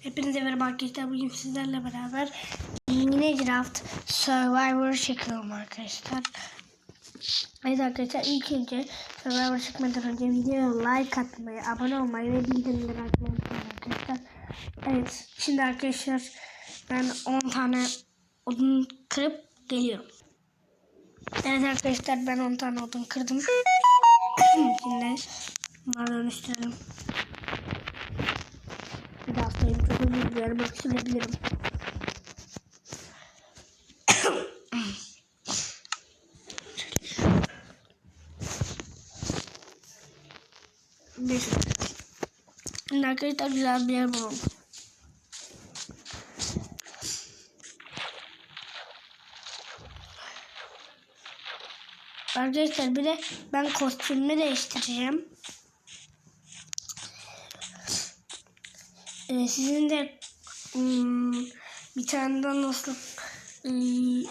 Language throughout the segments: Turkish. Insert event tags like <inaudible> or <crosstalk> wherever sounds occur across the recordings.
Hepinize merhaba arkadaşlar. Bugün sizlerle beraber yine draft Survivor çekiyorum arkadaşlar. Evet arkadaşlar ilk önce Survivor çıkmadan önce videoya like atmayı, abone olmayı ve bildirimleri açmayı unutmayın arkadaşlar. Evet şimdi arkadaşlar ben 10 tane odun kırıp geliyorum. Evet arkadaşlar ben 10 tane odun kırdım. şimdi bunları dönüştürelim. Bir de haftayım çok özür dilerim. Öksürebilirim. Neyse. Şimdi arkadaşlar güzel bir yer bulalım. Arkadaşlar bir de ben kostümümü değiştireceğim. Ee, sizin de hmm, bir tane daha nasıl hmm,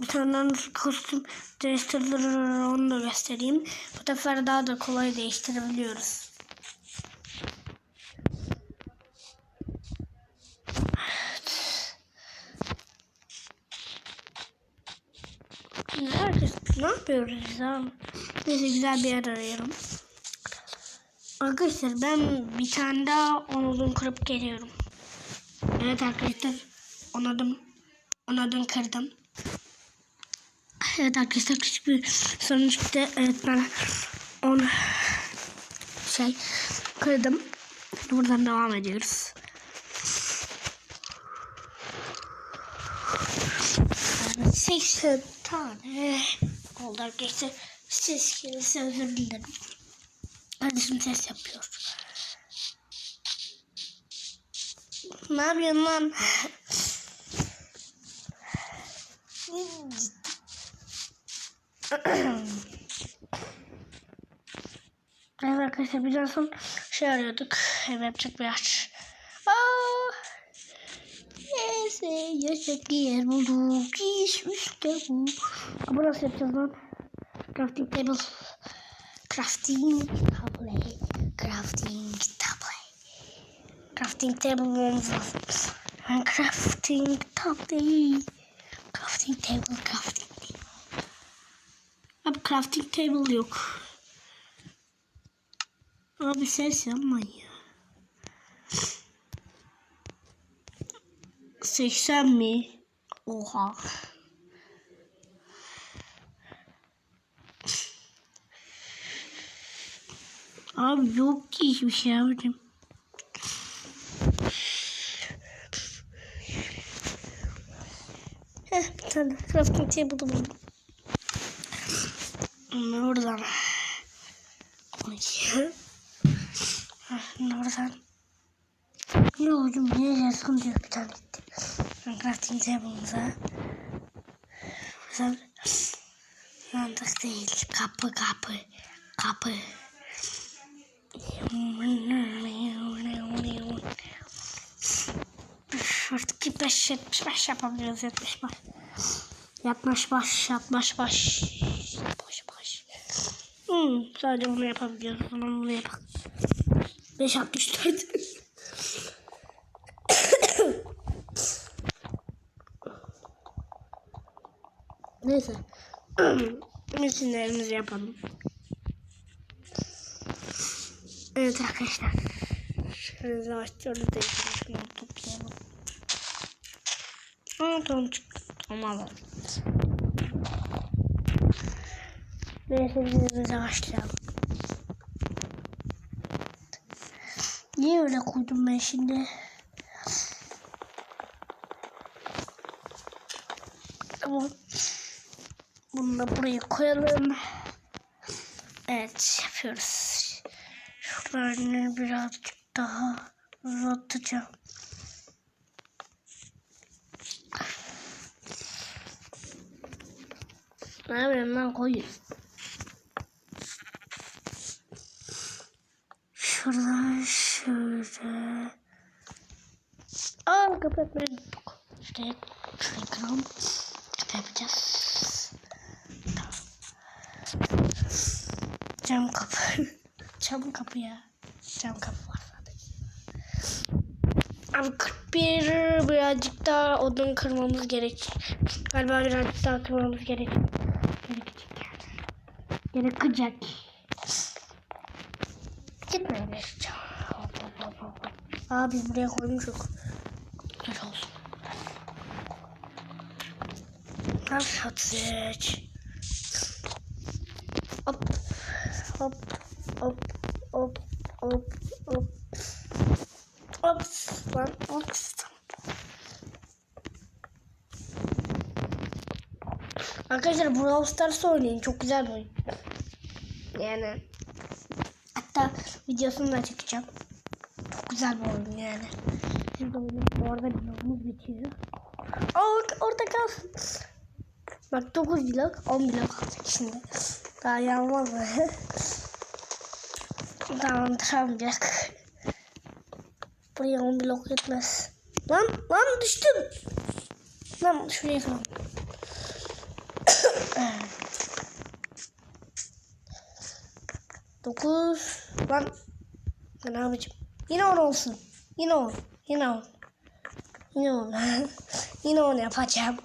bir tane daha nasıl kostüm değiştirilir onu da göstereyim. Bu sefer daha da kolay değiştirebiliyoruz. Ne yapıyoruz ya? Neyse güzel bir yer arayalım. Arkadaşlar ben bir tane daha onudun kırıp geliyorum. Evet arkadaşlar onudum onudun kırdım. Evet arkadaşlar küçük bir sorun çıktı. Evet ben onu şey kırdım. Buradan devam ediyoruz. Yani 80 tane oldu arkadaşlar. Ses gelirse özür dilerim. Kardeşim ses yapıyor. Ne yapıyorsun lan? evet arkadaşlar bir son şey arıyorduk. Ev yapacak bir aç. Aa! Neyse yaşak bir yer bulduk. İş işte bu. Ama nasıl yapacağız lan? Crafting table. Crafting table. Crafting table. Crafting table olmamız lazım. Crafting table. Crafting table, crafting table. Abi crafting table yok. Abi ses yapmayın ya. 80 mi? Oha. Abi yok ki hiçbir şey abicim. Heh bir tane crafting table buldum. Heh, oradan. Ne hocam niye yazgın diyor bir tane gitti. Crafting table'ımıza. Buradan. Yandık değil. Kapı kapı. Kapı. Artık 75 75 yapabiliyoruz 75. Yatmış baş, yatmış baş. Baş baş. Hmm, sadece bunu yapabiliyoruz. Bunu bunu yapalım. 5 64. Neyse. <coughs> Misinlerimizi yapalım. Evet arkadaşlar. Şöyle yavaşça orada değiştirmişim. Toplayalım. Aa tamam çıktı. Tamam alalım. Neyse biz başlayalım. Niye öyle koydum ben şimdi? Tamam. Bunu da buraya koyalım. Evet yapıyoruz. Şuralarını birazcık daha uzatacağım. Ne yapayım ben koyayım. Şuradan şöyle. Aa kapatmayı unuttuk. Şuraya, şuraya kıralım. Kapı yapacağız. Tamam. Cam kapı. Cam kapı ya. Cam kapı var sadece. Abi kır. bir birazcık daha odun kırmamız gerek. Galiba birazcık daha kırmamız gerek. Gerekecek yani. Gerekecek. Gitmeyin işte. Aa biz buraya koymuşuk. Güzel olsun. Nasıl seç? Hop. Hop. Hop. Hop. Hop. Hop. Hop. Lan hop. Arkadaşlar Brawl Stars oynayın. Çok güzel bir oyun. Yani hatta videosunu da çekeceğim. Çok güzel bir oyun yani. De oynayın. Bu arada vlogumuz bitiyor. Aa, orada kalsın. Bak 9 blok 10 blok alacak şimdi. Daha yanmaz mı? <laughs> Tamamdıramayacak. Buraya 10 blok yetmez. Lan lan düştüm. Lan şuraya kalalım. Dokuz. Lan. Ne yapacağım? Yine on olsun. Yine on. Yine on. Yine on. <laughs> Yine on yapacağım.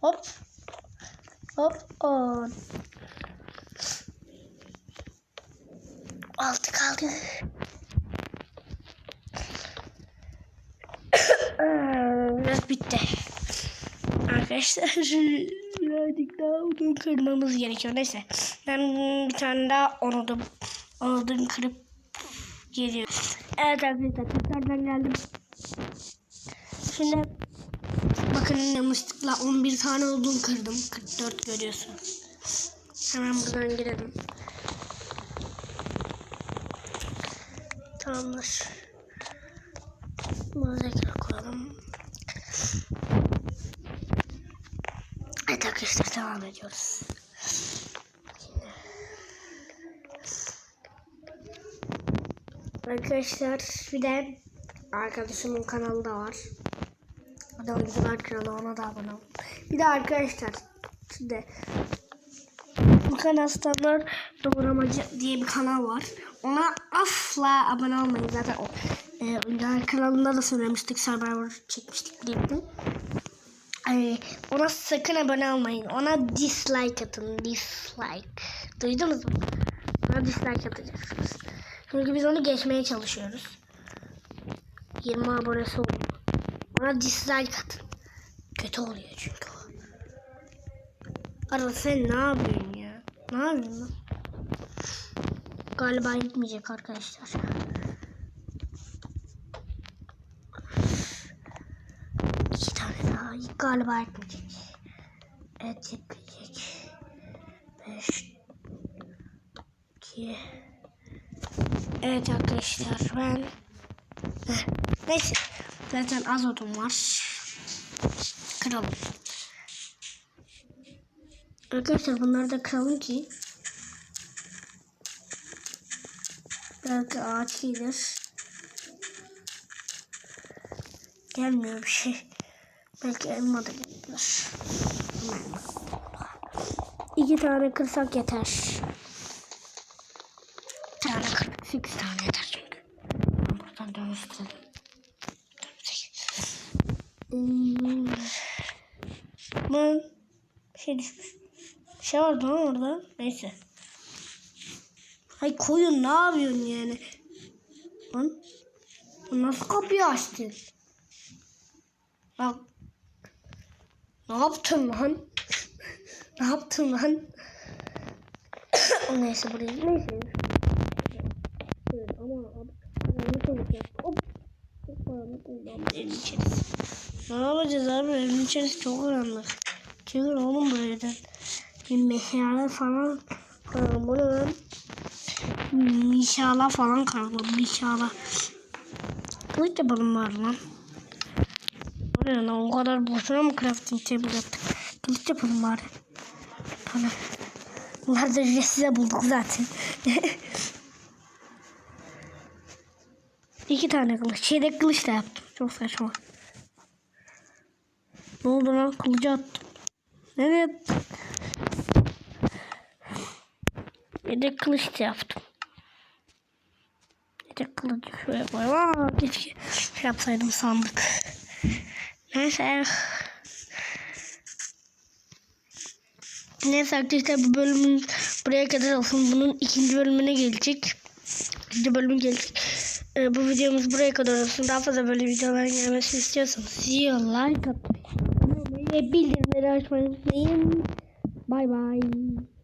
Hop. Hop on. Altı kaldı. <coughs> Biraz bitti. Arkadaşlar <laughs> birazcık daha odun kırmamız gerekiyor. Neyse. Ben bir tane daha odun, odun kırıp geliyorum. Evet arkadaşlar tekrardan geldim. Şimdi bakın yanlışlıkla 11 tane odun kırdım. 44 görüyorsunuz. Hemen buradan girelim. Tamamdır. Tekrar koyalım. Evet arkadaşlar devam ediyoruz. Arkadaşlar bir de arkadaşımın kanalı da var. O da kralı ona da abone olun. Bir de arkadaşlar şimdi bu kanal standart doğramacı diye bir kanal var. Ona asla abone olmayın. Zaten o e, oyuncular kanalında da söylemiştik. Survivor çekmiştik birlikte. Ay, ona sakın abone olmayın. Ona dislike atın. Dislike. Duydunuz mu? Ona dislike atacaksınız. Çünkü biz onu geçmeye çalışıyoruz. 20 abonesi oldu. Ona dislike atın. Kötü oluyor çünkü o. Arada sen ne yapıyorsun ya? Ne yapıyorsun lan? Galiba gitmeyecek arkadaşlar. İki tane daha. Galiba gitmeyecek. Evet gitmeyecek. Beş. İki. Evet arkadaşlar ben Neyse. Zaten az odun var. Kıralım. Arkadaşlar bunları da kıralım ki belki ağaç gelir. Gelmiyor bir şey. Belki elma da gelir. İki tane kırsak yeter. Bir tane kırk, sekiz tane yeter çünkü. Ben buradan dönüştürelim. Hmm. Bir şey düşmüş. Şey vardı lan orada. Neyse. Hay koyun ne yapıyorsun yani? Lan. Nasıl kapıyı açtın? Bak. Ne yaptın lan? <laughs> ne yaptın lan? <coughs> Neyse buraya. Neyse. Evet, ama abi. Karanlık olacak. Hop. Çok karanlık oldu ama evin içerisi. Ne yapacağız abi? Evin içerisi çok karanlık. Çıkın oğlum bu evden. Bir meşale falan. Bu ne lan? İnşallah falan kaldım. İnşallah. Kılıç yapalım var lan. Bu ne lan? O kadar boşuna mı crafting table yaptık? Kılıç yapalım bari. Tamam. Bunlar da ücretsiz bulduk zaten. <laughs> İki tane kılıç. Şeyde kılıç da yaptım. Çok saçma. Ne oldu lan? Kılıcı attım. Bir de kılıç da yaptım. De kılıcı şöyle koyayım. Keşke şey yapsaydım sandık. Neyse. Neyse arkadaşlar bu bölümün buraya kadar olsun. Bunun ikinci bölümüne gelecek. İkinci bölümü gelecek. Ee, bu videomuz buraya kadar olsun. Daha fazla böyle videoların gelmesini istiyorsanız you like atmayı, ve bildirimleri açmayı unutmayın. Bay bay.